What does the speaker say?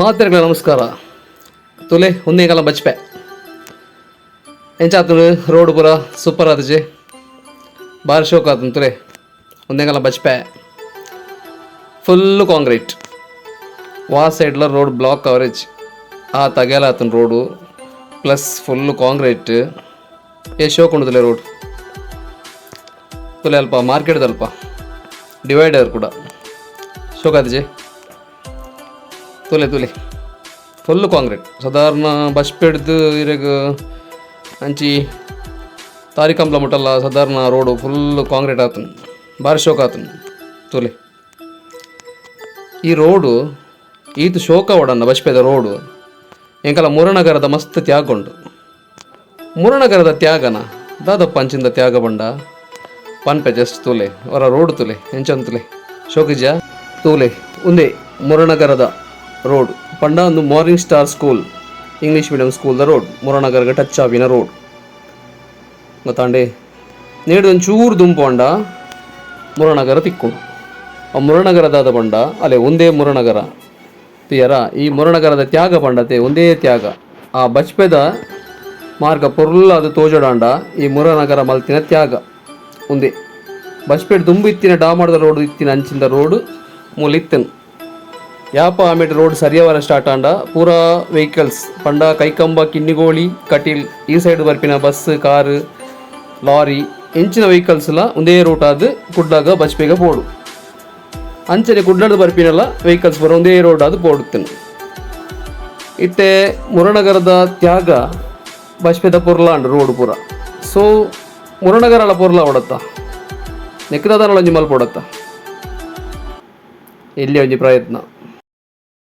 ಮಾತೆರೆಗಳ ನಮಸ್ಕಾರ. ತುಲೆ ಒಂದೇಗಲ ಬಚ್ಪೆ. ಎಂಚಾತು ರೋಡ್ ಪುರ ಸೂಪರ್ ಆದಜಿ ಭಾರಿ ಶೋಕ್ ಆತನ ತುಲೆ ಒಂದೇಗಾಲ ಬಚ್ಪೆ. Full concrete. ವಾ ಸೈಡ್ಲ ರೋಡ್ ಬ್ಲಾಕ್ ಕವರೇಜ್. ಆ ತಗೇಲ ಆತನ ರೋಡು, ಪ್ಲಸ್ ಫುಲ್ಲು ಕಾಂಕ್ರೀಟ್. ಏ ಶೋಕ್ ಉಂಡುದಿಲ್ಲ ರೋಡ್. ತುಲೆ ಅಲ್ಪ ಮಾರ್ಕೆಟ್ ಅಲ್ಪ ಡಿವೈಡರ್ ಕೂಡ. ಶೋಕ್ ಆತಜೆ ತುಲೆ ತುಲೆ. Full concrete. ಸಾಧಾರಣ ಬಸ್ ಪೆಡ್ದು ಇರಗ ಅಂಚಿ ತಾರಿಕಂಬ್ಲ ಮುಟ್ಟಲ್ಲ ಸಾಧಾರಣ ರೋಡು ಫುಲ್ ಕಾಂಕ್ರೀಟ್ ಆತನು. ಭಾರಿ ಶೋಕ ಆತನು ತುಲೆ. ಈ ರೋಡು ಈತ ಶೋಕ ಒಡನ್ನ ಬಸ್ಪೆದ ರೋಡು ಎಂಕಲ ಮುರನಗರದ ಮಸ್ತ್ ತ್ಯಾಗ ಉಂಟು. ಮುರನಗರದ ತ್ಯಾಗನ ದಾದಪ್ಪ ಅಂಚಿಂದ ತ್ಯಾಗ ಬಂಡ ಪನ್ಪೆ ಜಸ್ಟ್ ತೂಲೆ ಅವರ ರೋಡ್ ತುಲೆ, ಎಂಚನ್ ತುಲೆ. ಶೋಕಿಜ ತೂಲೆ. ಉಂದೆ ಮುರನಗರದ ರೋಡ್. ಪಂಡ ಒಂದು morning star school, English medium school the road, ಮುರನಗರ್ಗೆ ಟಚ್ ಆವಿನ ರೋಡ್. ಗೊತ್ತಾಂಡೆ ನೇಡು ಒಂದು ಚೂರು ಪಂಡ ಮುರನಗರ ತಿಕ್ಕು ಆ ಮುರನಗರದಾದ ಬಂಡ, ಅಲೆ ಒಂದೇ ಮುರನಗರ. ತಿಯರ ಈ ಮುರನಗರದ ತ್ಯಾಗ ಬಂಡತೆ ಒಂದೇ ತ್ಯಾಗ. ಆ ಬಚ್ಪೆದ ಮಾರ್ಗ ಪೊರ್ಲ ಅದು ತೋಜಡಾಂಡ ಈ ಮುರನಗರ ಮಲ್ತಿನ ತ್ಯಾಗ ಒಂದೇ. ಬಚ್ಪೆಡ್ ದುಂಬು ಇತ್ತಿನ ಡಾಮಡದ ರೋಡ್, ಇತ್ತಿನ ಅಂಚಿನ ರೋಡ್ ಮೂಲ ಇತ್ತನು ಯಾಪ ಆಮೇಟ್ ರೋಡ್ ಸರಿಯವರ ಸ್ಟಾರ್ಟ್ ಆಂಡ? ಪೂರ ವೆಹಿಕಲ್ಸ್ ಪಂಡ ಕೈಕಂಬ, ಕಿನ್ನಿಗೋಳಿ, ಕಟೀಲ್, ಈ ಸೈಡ್ ಬರ್ಪಿನ ಬಸ್ ಕಾರ್ ಲಾರಿ ಎಂಚಿನ ವೆಹಿಕಲ್ಸ್ಲ ಒಂದೇ ರೂಟ್ ಆದ್ ಕುಡ್ಲಾಗ ಬಸ್ ಪೋಡು ಅಂಚನೆ ಕುಡ್ಲಾದ ಬರ್ಪಿನಲ್ಲ ವೆಹಿಕಲ್ಸ್ ಬರೋ ಒಂದೇ ರೋಡ್ ಆದ್ ಪೋಡುತ್ತೇನೆ ಇತ್ತೆ ಮುರನಗರದ ತ್ಯಾಗ ಬಸ್ಪೆದ ಪುರ್ಲಾಂಡ್ ರೋಡ್ ಪೂರ. ಸೊ ಮುರನಗರಲ ಪುರ್ಲ ಓಡತ್ತ? ನೆಕ್ಕದಾದ ಒಂಜಿ ಮಲ್ಪ ಓಡತ್ತ ಇಲ್ಲಿ ಒಂಜಿ ಪ್ರಯತ್ನ?